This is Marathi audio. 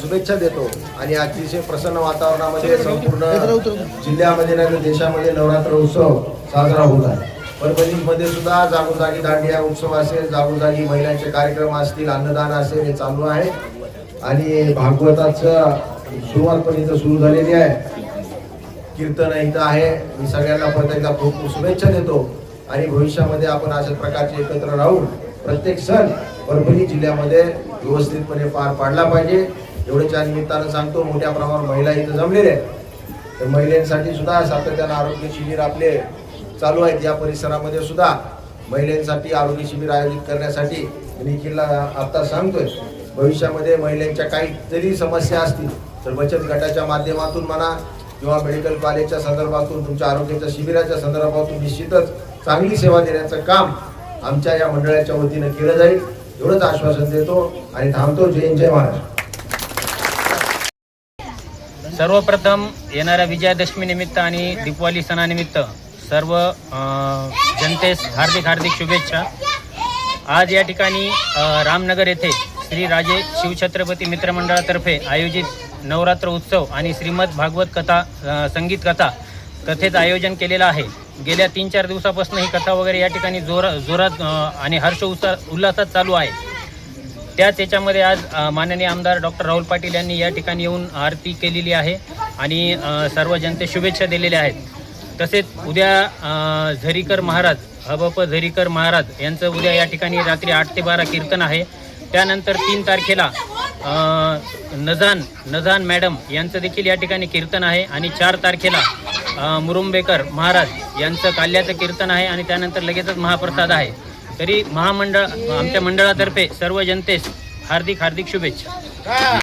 शुभेच्छा देतो. आणि अतिशय प्रसन्न वातावरणामध्ये संपूर्ण जिल्ह्यामध्ये नाही देशामध्ये नवरात्र उत्सव साजरा होत आहे. परभणीमध्ये सुद्धा जागोजागी दांडिया उत्सव असेल जागोजागी महिलांचे कार्यक्रम असतील अन्नदान असेल हे चालू आहे. आणि भागवताचं सुरुवात पण इथं सुरू झालेली आहे. कीर्तन इथं आहे. मी सगळ्यांना परत एकदा खूप खूप शुभेच्छा देतो. आणि भविष्यामध्ये आपण अशा प्रकारचे एकत्र राहून प्रत्येक सण परभणी जिल्ह्यामध्ये व्यवस्थितपणे पार पाडला पाहिजे. एवढ्याच्या निमित्तानं सांगतो मोठ्या प्रमाणावर महिला इथं जमलेल्या आहेत. तर महिलांसाठी सुद्धा सातत्यानं आरोग्य शिबिर आपले चालू आहेत. या परिसरामध्ये सुद्धा महिलांसाठी आरोग्य शिबिर आयोजित करण्यासाठी निखिलला आता सांगतोय. भविष्यामध्ये महिलांच्या काही जरी समस्या असतील तर बचत गटाच्या माध्यमातून म्हणा किंवा मेडिकल कॉलेजच्या संदर्भातून तुमच्या आरोग्याच्या शिबिराच्या संदर्भातून निश्चितच चांगली सेवा देण्याचं काम आमच्या या मंडळाच्या वतीनं केलं जाईल. एवढंच आश्वासन देतो आणि थांबतो. जय जय महाराष्ट्र. सर्वप्रथम येणाऱ्या विजयादशमी निमित्त आणि दीपावली सणानिमित्त सर्व जनतेस हार्दिक हार्दिक शुभेच्छा. आज या ठिकाणी रामनगर येथे श्री राजे शिवछत्रपती मित्रमंडळातर्फे आयोजित नवरात्र उत्सव आणि श्रीमद भागवत कथा संगीत कथा कथेचं आयोजन केलेलं आहे. गेल्या तीन चार दिवसापासून ही कथा वगैरे या ठिकाणी जोर जोरात आणि हर्ष उत्सा उल्हासात चालू आहे. त्याच याच्यामध्ये आज माननीय आमदार डॉक्टर राहुल पाटील यांनी या ठिकाणी येऊन आरती केलेली आहे आणि सर्व जनते शुभेच्छा दिलेल्या आहेत. तसेच उद्या झरीकर महाराज हबप झरीकर महाराज यांचं उद्या या ठिकाणी रात्री आठ ते बारा कीर्तन आहे. त्यानंतर तीन तारखेला नझान नजान नजान मॅडम यांचं देखील या ठिकाणी कीर्तन आहे आणि चार तारखेला मुरुंबेकर महाराज यांचं काल्याचं कीर्तन आहे आणि त्यानंतर लगेचच महाप्रसाद आहे. तरी महामंडळ आमच्या मंडळातर्फे सर्व जनतेस हार्दिक हार्दिक शुभेच्छा.